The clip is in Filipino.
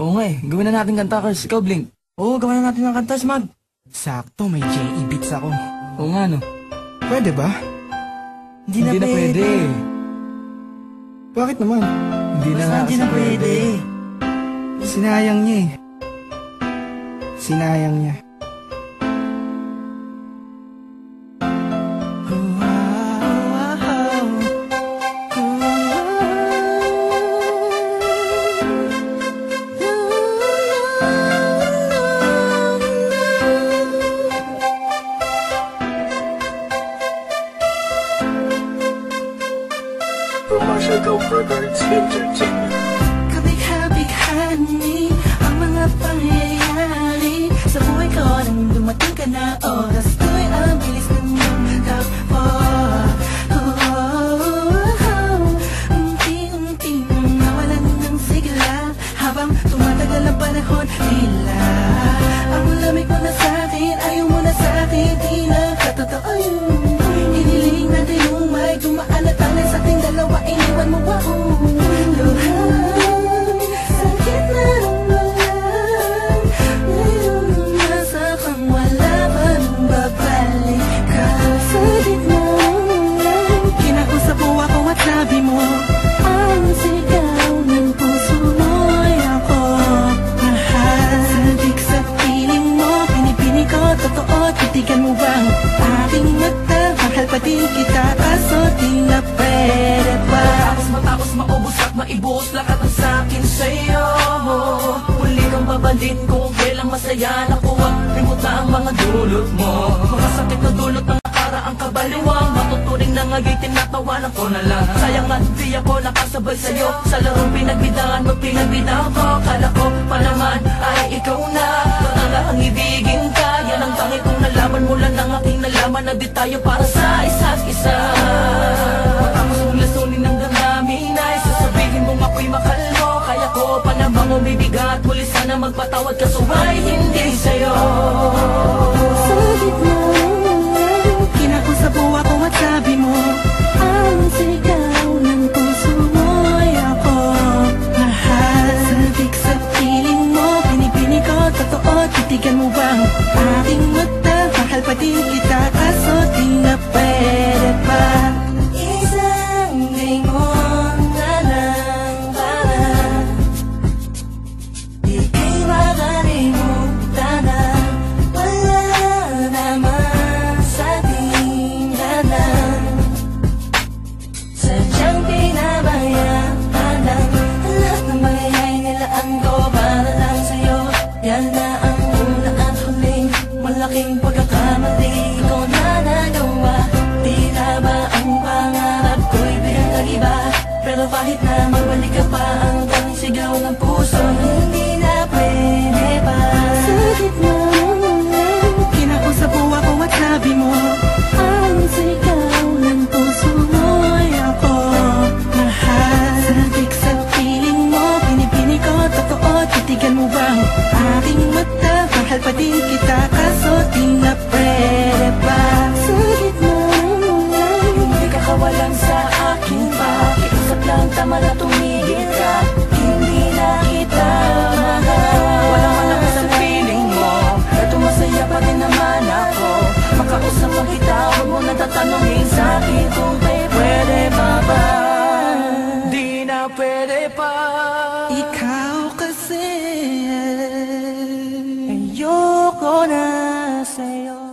Oo nga eh, gawin na natin kanta, Kars. Ikaw, Blink. Oo, gawa na natin ng kanta, Smag Sakto, may J.E. beats ako Oo nga, no. Pwede ba? Hindi na, pwede. Bakit naman? Hindi na nga Hindi kasi na pwede. Sinayang niya eh Sinayang niya Go Records Entertainment. Kabig-habig-hani ang mga pangyayari Sa buhay ko nang dumating ka na oras ko'y ang bilis ng iyong takbo Oh. Unti-unti nang nawalan ng sigla Habang tumatagal ang panahon Tila Ang lamig mo na sa'kin Ayaw mo na sa'kin Di na pa kita Kaso di na pwede pa. Matapos matapos maubos at maibuhos lahat ng sakin sa'yo. Huli kang babalik kung kailang masaya Nakuha, limuta ang mga dulot mo. Mga sakit na dulot ng nakaraang kabaliwang Matuturing na nga'y tinatawanan ko na lang. Sayang at di ako nakasabay sa'yo. Sa larong pinagbidahan mo, pinagbidahan ko. Kala ko pa naman ay ikaw na. Na ang ibigin ka. Yan ang tangi kong nalaman. Mula ng aking nalaman Na di tayo para sa magpatawad ka Suway hindi sa'yo. Sa gitna Kinakusap mo ako at sabi mo Ang sigaw ng puso mo'y ako. Mahal Sabik sa piling mo Pinipini ko totoo Titigan mo bang aking mata Mahal pa din kita Pagkamali ko na nagawa. Di tama ang pangarap ko'y bilang nag-iba Pero bakit na magbalik ka pa ang sigaw ng puso na sa'yo.